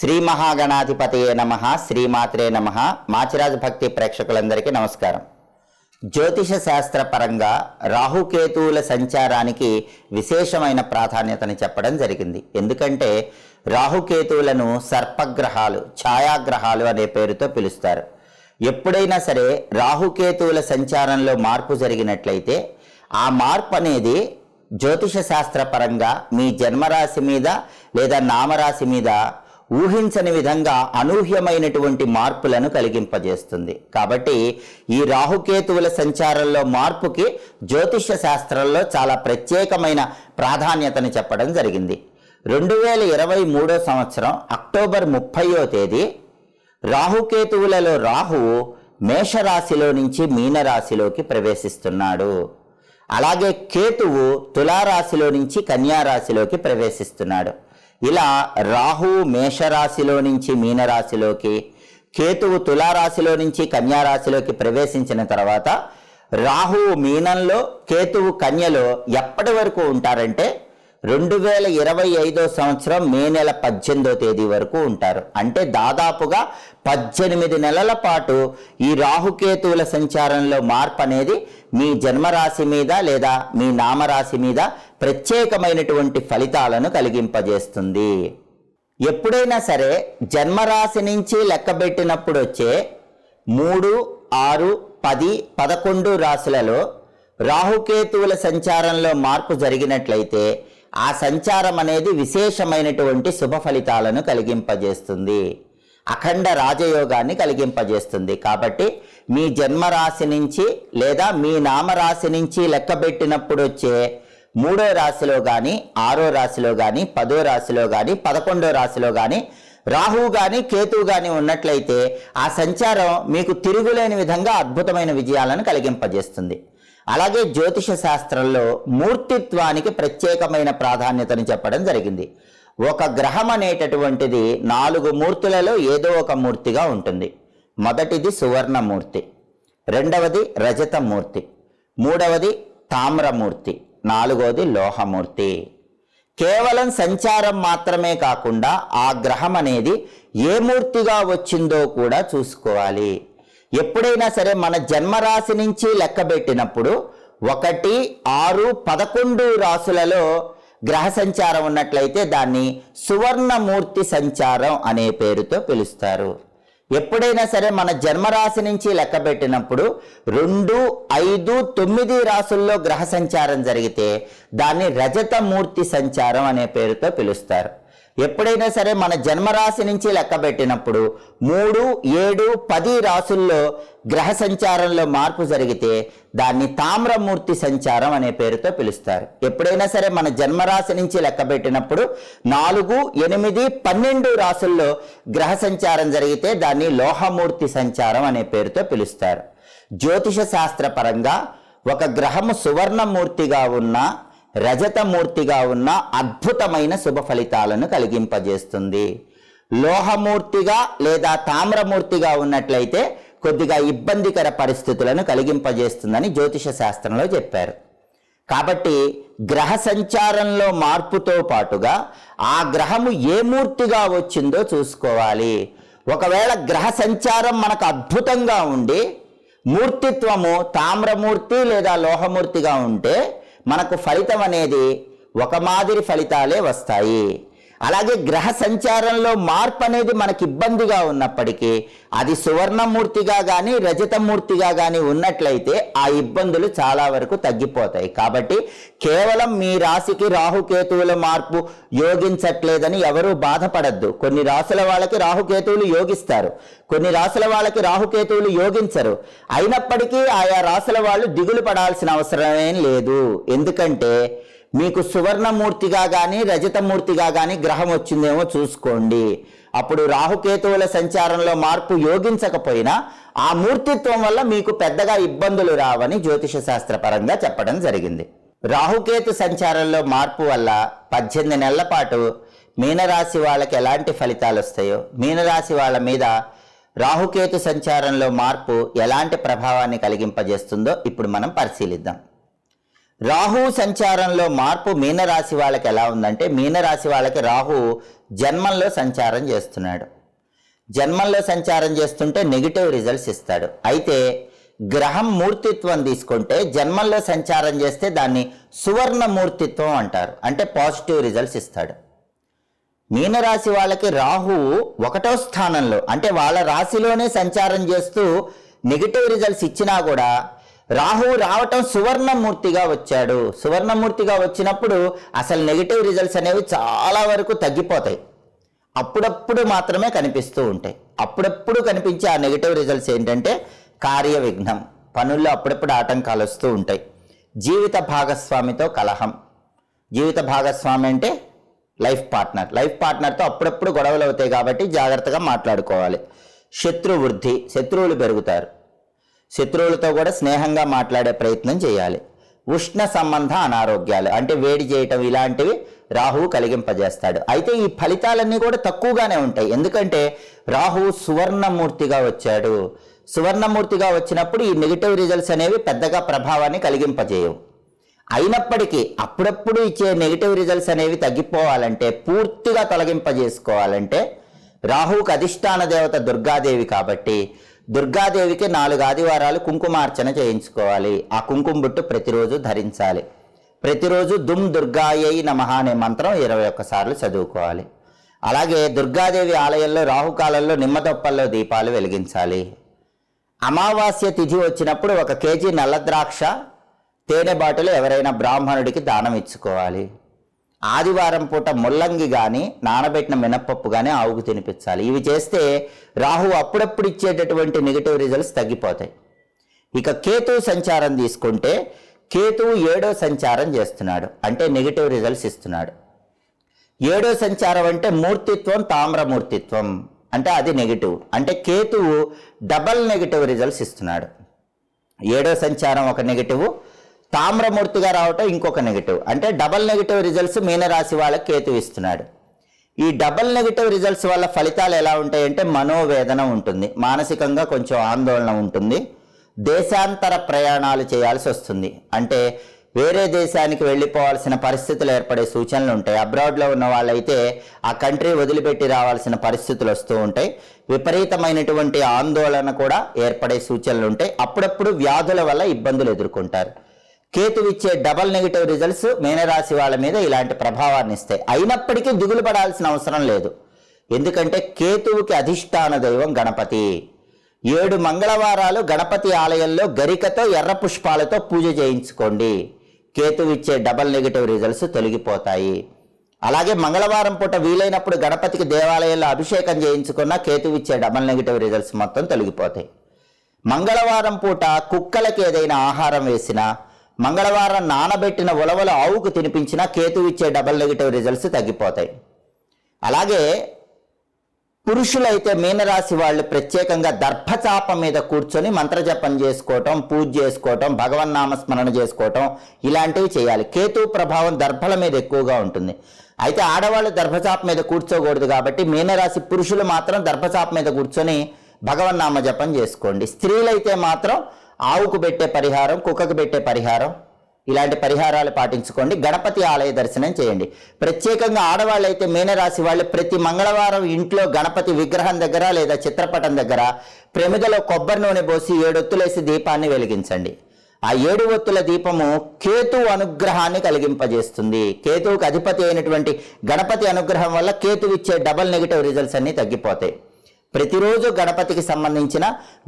శ్రీ మహాగణాధిపతయే నమ శ్రీమాత్రే నమ. మాచిరాజు భక్తి ప్రేక్షకులందరికీ నమస్కారం. జ్యోతిష శాస్త్ర పరంగా రాహుకేతువుల సంచారానికి విశేషమైన ప్రాధాన్యతని చెప్పడం జరిగింది. ఎందుకంటే రాహుకేతువులను సర్పగ్రహాలు ఛాయాగ్రహాలు అనే పేరుతో పిలుస్తారు. ఎప్పుడైనా సరే రాహుకేతువుల సంచారంలో మార్పు జరిగినట్లయితే ఆ మార్పు అనేది జ్యోతిష శాస్త్ర పరంగా మీ జన్మరాశి మీద లేదా నామరాశి మీద ఊహించని విధంగా అనూహ్యమైనటువంటి మార్పులను కలిగింపజేస్తుంది. కాబట్టి ఈ రాహుకేతువుల సంచారంలో మార్పుకి జ్యోతిష శాస్త్రంలో చాలా ప్రత్యేకమైన ప్రాధాన్యతను చెప్పడం జరిగింది. రెండు వేల ఇరవై మూడో సంవత్సరం అక్టోబర్ ముప్పయో తేదీ రాహుకేతువులలో రాహువు మేషరాశిలో నుంచి మీనరాశిలోకి ప్రవేశిస్తున్నాడు. అలాగే కేతువు తులారాశిలో నుంచి కన్యారాశిలోకి ప్రవేశిస్తున్నాడు. ఇలా రాహు మేషరాశిలో నుంచి మీనరాశిలోకి కేతువు తులారాశిలో నుంచి కన్యారాశిలోకి ప్రవేశించిన తర్వాత రాహువు మీనంలో కేతువు కన్యలో ఎప్పటి వరకు ఉంటారంటే రెండు వేల ఇరవై ఐదో సంవత్సరం మే నెల పద్దెనిమిదో తేదీ వరకు ఉంటారు. అంటే దాదాపుగా పద్దెనిమిది నెలల పాటు ఈ రాహుకేతువుల సంచారంలో మార్పు అనేది మీ జన్మరాశి మీద లేదా మీ నామరాశి మీద ప్రత్యేకమైనటువంటి ఫలితాలను కలిగింపజేస్తుంది. ఎప్పుడైనా సరే జన్మరాశి నుంచి లెక్కబెట్టినప్పుడు వచ్చే మూడు ఆరు పది పదకొండు రాశులలో రాహుకేతువుల సంచారంలో మార్పు జరిగినట్లయితే ఆ సంచారం అనేది విశేషమైనటువంటి శుభ ఫలితాలను కలిగింపజేస్తుంది. అఖండ రాజయోగాన్ని కలిగింపజేస్తుంది. కాబట్టి మీ జన్మరాశి నుంచి లేదా మీ నామరాశి నుంచి లెక్కబెట్టినప్పుడు వచ్చే మూడో రాశిలో కానీ ఆరో రాశిలో కానీ పదో రాశిలో కానీ పదకొండో రాశిలో కానీ రాహువు కానీ కేతువు కానీ ఉన్నట్లయితే ఆ సంచారం మీకు తిరుగులేని విధంగా అద్భుతమైన విజయాలను కలిగింపజేస్తుంది. అలాగే జ్యోతిష శాస్త్రంలో మూర్తిత్వానికి ప్రత్యేకమైన ప్రాధాన్యతను చెప్పడం జరిగింది. ఒక గ్రహం అనేటటువంటిది నాలుగు మూర్తులలో ఏదో ఒక మూర్తిగా ఉంటుంది. మొదటిది సువర్ణమూర్తి రెండవది రజతమూర్తి మూడవది తామ్రమూర్తి. నాలుగవది లోహమూర్తి. కేవలం సంచారం మాత్రమే కాకుండా ఆ గ్రహం అనేది ఏ మూర్తిగా వచ్చిందో కూడా చూసుకోవాలి. ఎప్పుడైనా సరే మన జన్మరాశి నుంచి లెక్కబెట్టినప్పుడు ఒకటి ఆరు పదకొండు రాసులలో గ్రహ సంచారం ఉన్నట్లయితే దాన్ని సువర్ణమూర్తి సంచారం అనే పేరుతో పిలుస్తారు. ఎప్పుడైనా సరే మన జన్మరాశి నుంచి లెక్కబెట్టినప్పుడు రెండు ఐదు తొమ్మిది రాసుల్లో గ్రహ సంచారం జరిగితే దాన్ని రజతమూర్తి సంచారం అనే పేరుతో పిలుస్తారు. ఎప్పుడైనా సరే మన జన్మరాశి నుంచి లెక్కబెట్టినప్పుడు మూడు ఏడు పది రాసుల్లో గ్రహ సంచారంలో మార్పు జరిగితే దాన్ని తామ్రమూర్తి సంచారం అనే పేరుతో పిలుస్తారు. ఎప్పుడైనా సరే మన జన్మరాశి నుంచి లెక్కబెట్టినప్పుడు నాలుగు ఎనిమిది పన్నెండు రాసుల్లో గ్రహ సంచారం జరిగితే దాన్ని లోహమూర్తి సంచారం అనే పేరుతో పిలుస్తారు. జ్యోతిష శాస్త్ర పరంగా ఒక గ్రహము సువర్ణమూర్తిగా ఉన్న రజతమూర్తిగా ఉన్న అద్భుతమైన శుభ ఫలితాలను కలిగింపజేస్తుంది. లోహమూర్తిగా లేదా తామ్రమూర్తిగా ఉన్నట్లయితే కొద్దిగా ఇబ్బందికర పరిస్థితులను కలిగింపజేస్తుందని జ్యోతిష శాస్త్రంలో చెప్పారు. కాబట్టి గ్రహ సంచారంలో మార్పుతో పాటుగా ఆ గ్రహము ఏ మూర్తిగా వచ్చిందో చూసుకోవాలి. ఒకవేళ గ్రహ సంచారం మనకు అద్భుతంగా ఉండి మూర్తిత్వము తామ్రమూర్తి లేదా లోహమూర్తిగా ఉంటే మనకు ఫలితం అనేది ఒక మాదిరి ఫలితాలే వస్తాయి. అలాగే గ్రహ సంచారంలో మార్పు అనేది మనకి ఇబ్బందిగా ఉన్నప్పటికీ అది సువర్ణమూర్తిగా కానీ రజతమూర్తిగా కానీ ఉన్నట్లయితే ఆ ఇబ్బందులు చాలా వరకు తగ్గిపోతాయి. కాబట్టి కేవలం మీ రాశికి రాహుకేతువుల మార్పు యోగించట్లేదని ఎవరూ బాధపడద్దు. కొన్ని రాసుల వాళ్ళకి రాహుకేతువులు యోగిస్తారు. కొన్ని రాసుల వాళ్ళకి రాహుకేతువులు యోగించరు. అయినప్పటికీ ఆయా రాసుల వాళ్ళు దిగులు పడాల్సిన అవసరమేం లేదు. ఎందుకంటే మీకు సువర్ణమూర్తిగా కానీ రజతమూర్తిగా కానీ గ్రహం వచ్చిందేమో చూసుకోండి. అప్పుడు రాహుకేతువుల సంచారంలో మార్పు యోగించకపోయినా ఆ మూర్తిత్వం వల్ల మీకు పెద్దగా ఇబ్బందులు రావని జ్యోతిషశాస్త్ర పరంగా చెప్పడం జరిగింది. రాహుకేతు సంచారంలో మార్పు వల్ల పద్దెనిమిది నెలల పాటు మీనరాశి వాళ్ళకి ఎలాంటి ఫలితాలు వస్తాయో మీనరాశి వాళ్ళ మీద రాహుకేతు సంచారంలో మార్పు ఎలాంటి ప్రభావాన్ని కలిగింపజేస్తుందో ఇప్పుడు మనం పరిశీలిద్దాం. రాహు సంచారంలో మార్పు మీనరాశి వాళ్ళకి ఎలా ఉందంటే మీనరాశి వాళ్ళకి రాహు జన్మంలో సంచారం చేస్తున్నాడు. జన్మంలో సంచారం చేస్తుంటే నెగిటివ్ రిజల్ట్స్ ఇస్తాడు. అయితే గ్రహం మూర్తిత్వం తీసుకుంటే జన్మంలో సంచారం చేస్తే దాన్ని సువర్ణ మూర్తిత్వం అంటారు. అంటే పాజిటివ్ రిజల్ట్స్ ఇస్తాడు. మీనరాశి వాళ్ళకి రాహు ఒకటో స్థానంలో అంటే వాళ్ళ రాశిలోనే సంచారం చేస్తూ నెగిటివ్ రిజల్ట్స్ ఇచ్చినా కూడా రాహువు రావటం సువర్ణమూర్తిగా వచ్చాడు. సువర్ణమూర్తిగా వచ్చినప్పుడు అసలు నెగిటివ్ రిజల్ట్స్ అనేవి చాలా వరకు తగ్గిపోతాయి. అప్పుడప్పుడు మాత్రమే కనిపిస్తూ ఉంటాయి. అప్పుడప్పుడు కనిపించే ఆ నెగిటివ్ రిజల్ట్స్ ఏంటంటే కార్య విఘ్నం పనుల్లో అప్పుడప్పుడు ఆటంకాలు వస్తూ ఉంటాయి. జీవిత భాగస్వామితో కలహం. జీవిత భాగస్వామి అంటే లైఫ్ పార్ట్నర్. లైఫ్ పార్ట్నర్తో అప్పుడప్పుడు గొడవలు అవుతాయి కాబట్టి జాగ్రత్తగా మాట్లాడుకోవాలి. శత్రువృద్ధి. శత్రువులు పెరుగుతారు. శత్రువులతో కూడా స్నేహంగా మాట్లాడే ప్రయత్నం చేయాలి. ఉష్ణ సంబంధ అనారోగ్యాలు అంటే వేడి చేయటం ఇలాంటివి రాహువు కలిగింపజేస్తాడు. అయితే ఈ ఫలితాలన్నీ కూడా తక్కువగానే ఉంటాయి. ఎందుకంటే రాహువు సువర్ణమూర్తిగా వచ్చాడు. సువర్ణమూర్తిగా వచ్చినప్పుడు ఈ నెగిటివ్ రిజల్ట్స్ అనేవి పెద్దగా ప్రభావాన్ని కలిగింపజేయవు. అయినప్పటికీ అప్పుడప్పుడు ఇచ్చే నెగిటివ్ రిజల్ట్స్ అనేవి తగ్గిపోవాలంటే పూర్తిగా తొలగింపజేసుకోవాలంటే రాహువుకు అధిష్టాన దేవత దుర్గాదేవి కాబట్టి దుర్గాదేవికి నాలుగు ఆదివారాలు కుంకుమార్చన చేయించుకోవాలి. ఆ కుంకుమ బుట్టు ప్రతిరోజు ధరించాలి. ప్రతిరోజు దుమ్ దుర్గాయై నమః అనే మంత్రం ఇరవై ఒక్కసార్లు చదువుకోవాలి. అలాగే దుర్గాదేవి ఆలయంలో రాహుకాలంలో నిమ్మదొప్పల్లో దీపాలు వెలిగించాలి. అమావాస్య తిథి వచ్చినప్పుడు ఒక కేజీ నల్ల ద్రాక్ష తేనె బాటలు ఎవరైనా బ్రాహ్మణుడికి దానం ఇచ్చుకోవాలి. ఆదివారం పూట ముల్లంగి కానీ నానబెట్టిన మినప్పప్పు కానీ ఆవుకు తినిపించాలి. ఇవి చేస్తే రాహు అప్పుడప్పుడు ఇచ్చేటటువంటి నెగిటివ్ రిజల్ట్స్ తగ్గిపోతాయి. ఇక కేతు సంచారం తీసుకుంటే కేతువు ఏడో సంచారం చేస్తున్నాడు. అంటే నెగిటివ్ రిజల్ట్స్ ఇస్తున్నాడు. ఏడో సంచారం అంటే మూర్తిత్వం తామ్రమూర్తిత్వం అంటే అది నెగిటివ్ అంటే కేతువు డబల్ నెగిటివ్ రిజల్ట్స్ ఇస్తున్నాడు. ఏడో సంచారం ఒక నెగిటివ్ తామ్రమూర్తిగా రావటం ఇంకొక నెగిటివ్ అంటే డబల్ నెగిటివ్ రిజల్ట్స్ మీనరాశి వాళ్ళకి కేతు ఇస్తున్నాడు. ఈ డబల్ నెగిటివ్ రిజల్ట్స్ వల్ల ఫలితాలు ఎలా ఉంటాయంటే మనోవేదన ఉంటుంది. మానసికంగా కొంచెం ఆందోళన ఉంటుంది. దేశాంతర ప్రయాణాలు చేయాల్సి వస్తుంది. అంటే వేరే దేశానికి వెళ్ళిపోవాల్సిన పరిస్థితులు ఏర్పడే సూచనలు ఉంటాయి. అబ్రాడ్లో ఉన్న వాళ్ళైతే ఆ కంట్రీ వదిలిపెట్టి రావాల్సిన పరిస్థితులు వస్తూ ఉంటాయి. విపరీతమైనటువంటి ఆందోళన కూడా ఏర్పడే సూచనలు ఉంటాయి. అప్పుడప్పుడు వ్యాధుల వల్ల ఇబ్బందులు ఎదుర్కొంటారు. కేతు ఇచ్చే డబల్ నెగిటివ్ రిజల్ట్స్ మీనరాశి వాళ్ళ మీద ఇలాంటి ప్రభావాన్ని ఇస్తాయి. అయినప్పటికీ దిగులు పడాల్సిన అవసరం లేదు. ఎందుకంటే కేతువుకి అధిష్టాన దైవం గణపతి. ఏడు మంగళవారాలు గణపతి ఆలయంలో గరికతో ఎర్ర పుష్పాలతో పూజ చేయించుకోండి. కేతువు ఇచ్చే డబల్ నెగిటివ్ రిజల్ట్స్ తొలగిపోతాయి. అలాగే మంగళవారం పూట వీలైనప్పుడు గణపతికి దేవాలయంలో అభిషేకం చేయించుకున్న కేతువు ఇచ్చే డబల్ నెగిటివ్ రిజల్ట్స్ మొత్తం తొలగిపోతాయి. మంగళవారం పూట కుక్కలకి ఏదైనా ఆహారం వేసినా మంగళవారం నానబెట్టిన ఉలవలు ఆవుకు తినిపించినా కేతు ఇచ్చే డబల్ నెగిటివ్ రిజల్ట్స్ తగ్గిపోతాయి. అలాగే పురుషులైతే మీనరాశి వాళ్ళు ప్రత్యేకంగా దర్భచాప మీద కూర్చొని మంత్రజపం చేసుకోవటం పూజ చేసుకోవటం భగవన్నామ స్మరణ చేసుకోవటం ఇలాంటివి చేయాలి. కేతు ప్రభావం దర్భల మీద ఎక్కువగా ఉంటుంది. అయితే ఆడవాళ్ళు దర్భచాప మీద కూర్చోకూడదు కాబట్టి మీనరాశి పురుషులు మాత్రం దర్భచాప మీద కూర్చొని భగవన్నామ జపం చేసుకోండి. స్త్రీలైతే మాత్రం ఆవుకు పెట్టే పరిహారం కుక్కకు పెట్టే పరిహారం ఇలాంటి పరిహారాలు పాటించుకోండి. గణపతి ఆలయ దర్శనం చేయండి. ప్రత్యేకంగా ఆడవాళ్ళైతే మీనరాశి వాళ్ళు ప్రతి మంగళవారం ఇంట్లో గణపతి విగ్రహం దగ్గర లేదా చిత్రపటం దగ్గర ప్రమిదలో కొబ్బరి నూనె పోసి ఏడొత్తులేసి దీపాన్ని వెలిగించండి. ఆ ఏడు ఒత్తుల దీపము కేతు అనుగ్రహాన్ని కలిగింపజేస్తుంది. కేతువుకు అధిపతి అయినటువంటి గణపతి అనుగ్రహం వల్ల కేతు ఇచ్చే డబల్ నెగిటివ్ రిజల్ట్స్ అన్ని తగ్గిపోతాయి. ప్రతిరోజు గణపతికి సంబంధించిన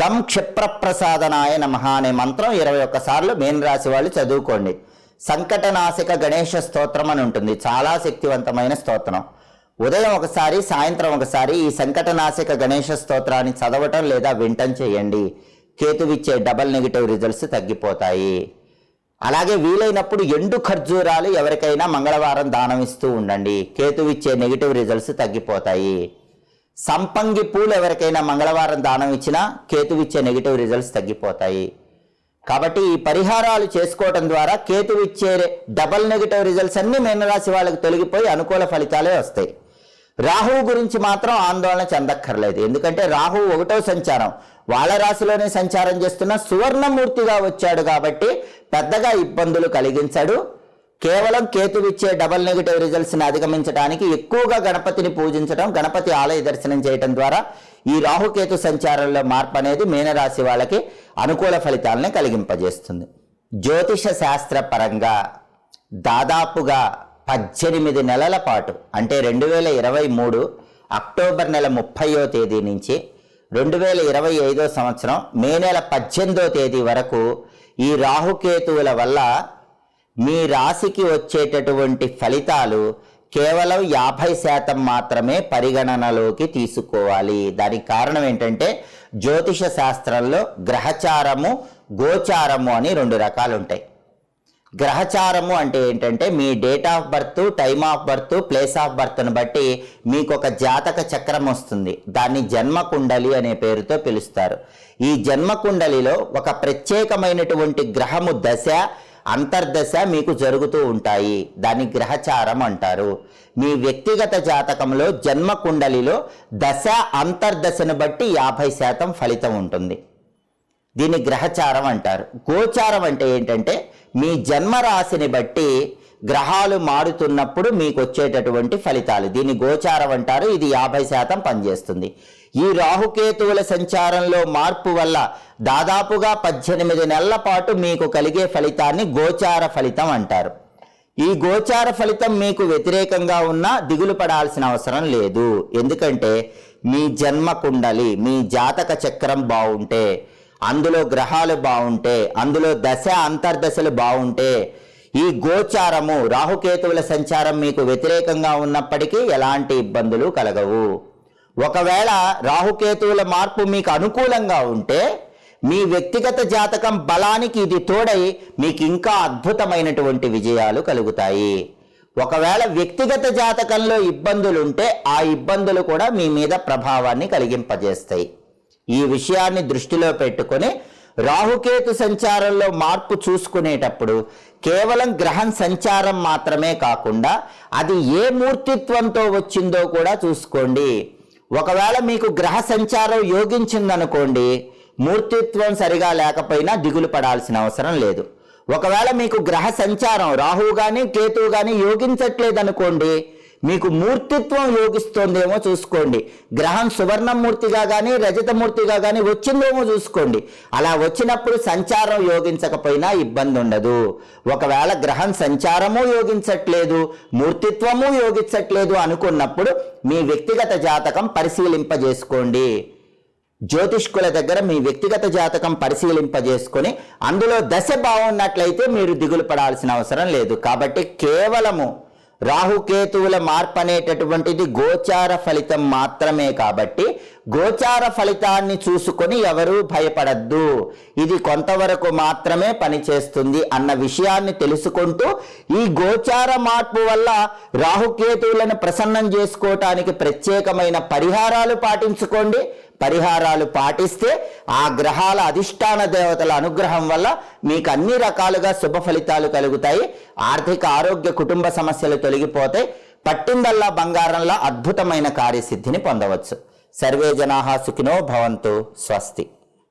గం క్షిప్రప్రసాదనాయ నమ అనే మంత్రం ఇరవై ఒక్కసార్లు మేన్ రాశి వాళ్ళు చదువుకోండి. సంకటనాశక గణేష స్తోత్రం అని ఉంటుంది. చాలా శక్తివంతమైన స్తోత్రం. ఉదయం ఒకసారి సాయంత్రం ఒకసారి ఈ సంకటనాశక గణేష స్తోత్రాన్ని చదవటం లేదా వింటం చేయండి. కేతువిచ్చే డబల్ నెగిటివ్ రిజల్ట్స్ తగ్గిపోతాయి. అలాగే వీలైనప్పుడు ఎండు ఖర్జూరాలు ఎవరికైనా మంగళవారం దానం ఇస్తూ ఉండండి. కేతువిచ్చే నెగిటివ్ రిజల్ట్స్ తగ్గిపోతాయి. సంపంగి పూలు ఎవరికైనా మంగళవారం దానం ఇచ్చినా కేతువిచ్చే నెగిటివ్ రిజల్ట్స్ తగ్గిపోతాయి. కాబట్టి ఈ పరిహారాలు చేసుకోవడం ద్వారా కేతు ఇచ్చే డబల్ నెగిటివ్ రిజల్ట్స్ అన్ని మీనరాశి వాళ్ళకి తొలగిపోయి అనుకూల ఫలితాలే వస్తాయి. రాహువు గురించి మాత్రం ఆందోళన చెందక్కర్లేదు. ఎందుకంటే రాహువు ఒకటో సంచారం. వాళ్ళ రాశిలోనే సంచారం చేస్తున్న సువర్ణమూర్తిగా వచ్చాడు కాబట్టి పెద్దగా ఇబ్బందులు కలిగించాడు. కేవలం కేతువిచ్చే డబల్ నెగిటివ్ రిజల్ట్స్ని అధిగమించడానికి ఎక్కువగా గణపతిని పూజించడం గణపతి ఆలయ దర్శనం చేయడం ద్వారా ఈ రాహుకేతు సంచారంలో మార్పు అనేది మీనరాశి వాళ్ళకి అనుకూల ఫలితాలని కలిగింపజేస్తుంది. జ్యోతిష శాస్త్ర పరంగా దాదాపుగా పద్దెనిమిది నెలల పాటు అంటే రెండు వేల ఇరవై మూడు అక్టోబర్ నెల ముప్పయో తేదీ నుంచి రెండు వేల ఇరవై ఐదో సంవత్సరం మే నెల పద్దెనిమిదో తేదీ వరకు ఈ రాహుకేతువుల వల్ల మీ రాశికి వచ్చేటటువంటి ఫలితాలు కేవలం యాభై శాతం మాత్రమే పరిగణనలోకి తీసుకోవాలి. దానికి కారణం ఏంటంటే జ్యోతిష శాస్త్రంలో గ్రహచారము గోచారము అని రెండు రకాలు ఉంటాయి గ్రహచారము అంటే ఏంటంటే మీ date of birth time of birth place of బర్త్ను బట్టి మీకు ఒక జాతక చక్రం వస్తుంది. దాన్ని జన్మ కుండలి అనే పేరుతో పిలుస్తారు. ఈ జన్మ కుండలిలో ఒక ప్రత్యేకమైనటువంటి గ్రహము దశ అంతర్దశ మీకు జరుగుతూ ఉంటాయి. దాన్ని గ్రహచారం అంటారు. మీ వ్యక్తిగత జాతకంలో జన్మ కుండలిలో దశ అంతర్దశను బట్టి యాభై శాతం ఫలితం ఉంటుంది. దీన్ని గ్రహచారం అంటారు. గోచారం అంటే ఏంటంటే మీ జన్మ రాశిని బట్టి గ్రహాలు మారుతున్నప్పుడు మీకు వచ్చేటటువంటి ఫలితాలు. దీన్ని గోచారం అంటారు. ఇది యాభై శాతం పనిచేస్తుంది. ఈ రాహుకేతువుల సంచారంలో మార్పు వల్ల దాదాపుగా పద్దెనిమిది నెలల పాటు మీకు కలిగే ఫలితాన్ని గోచార ఫలితం అంటారు. ఈ గోచార ఫలితం మీకు వ్యతిరేకంగా ఉన్నా దిగులు పడాల్సిన అవసరం లేదు. ఎందుకంటే మీ జన్మ కుండలి మీ జాతక చక్రం బాగుంటే అందులో గ్రహాలు బాగుంటే అందులో దశ అంతర్దశలు బాగుంటే ఈ గోచారము రాహుకేతువుల సంచారం మీకు వ్యతిరేకంగా ఉన్నప్పటికీ ఎలాంటి ఇబ్బందులు కలగవు. ఒకవేళ రాహుకేతువుల మార్పు మీకు అనుకూలంగా ఉంటే మీ వ్యక్తిగత జాతకం బలానికి ఇది తోడై మీకు ఇంకా అద్భుతమైనటువంటి విజయాలు కలుగుతాయి. ఒకవేళ వ్యక్తిగత జాతకంలో ఇబ్బందులుంటే ఆ ఇబ్బందులు కూడా మీ మీద ప్రభావాన్ని కలిగింపజేస్తాయి. ఈ విషయాన్ని దృష్టిలో పెట్టుకొని రాహుకేతు సంచారంలో మార్పు చూసుకునేటప్పుడు కేవలం గ్రహం సంచారం మాత్రమే కాకుండా అది ఏ మూర్తిత్వంతో వచ్చిందో కూడా చూసుకోండి. ఒకవేళ మీకు గ్రహ సంచారం యోగించిందనుకోండి మూర్తిత్వం సరిగా లేకపోయినా దిగులు పడాల్సిన అవసరం లేదు. ఒకవేళ మీకు గ్రహ సంచారం రాహువు కానీ కేతువు కానీ యోగించట్లేదనుకోండి మీకు మూర్తిత్వం యోగిస్తోందేమో చూసుకోండి. గ్రహం సువర్ణమూర్తిగా కానీ రజతమూర్తిగా కానీ వచ్చిందేమో చూసుకోండి. అలా వచ్చినప్పుడు సంచారం యోగించకపోయినా ఇబ్బంది ఉండదు ఒకవేళ గ్రహం సంచారము యోగించట్లేదు మూర్తిత్వము యోగించట్లేదు అనుకున్నప్పుడు మీ వ్యక్తిగత జాతకం పరిశీలింపజేసుకోండి. జ్యోతిష్కుల దగ్గర మీ వ్యక్తిగత జాతకం పరిశీలింపజేసుకొని అందులో దశ బాగున్నట్లయితే మీరు దిగులు పడాల్సిన అవసరం లేదు. కాబట్టి కేవలము రాహుకేతువుల మార్పు అనేటటువంటిది గోచార ఫలితం మాత్రమే కాబట్టి గోచార ఫలితాన్ని చూసుకొని ఎవరూ భయపడద్దు. ఇది కొంతవరకు మాత్రమే పనిచేస్తుంది అన్న విషయాన్ని తెలుసుకుంటూ ఈ గోచార మార్పు వల్ల రాహుకేతువులను ప్రసన్నం చేసుకోవటానికి ప్రత్యేకమైన పరిహారాలు పాటించుకోండి. పరిహారాలు పాటిస్తే ఆ గ్రహాల అధిష్టాన దేవతల అనుగ్రహం వల్ల మీకు అన్ని రకాలుగా శుభ ఫలితాలు కలుగుతాయి. ఆర్థిక ఆరోగ్య కుటుంబ సమస్యలు తొలగిపోతాయి పట్టిందల్లా బంగారంలో అద్భుతమైన కార్యసిద్ధిని పొందవచ్చు. సర్వే జనాహా సుఖినో భవంతు. స్వస్తి.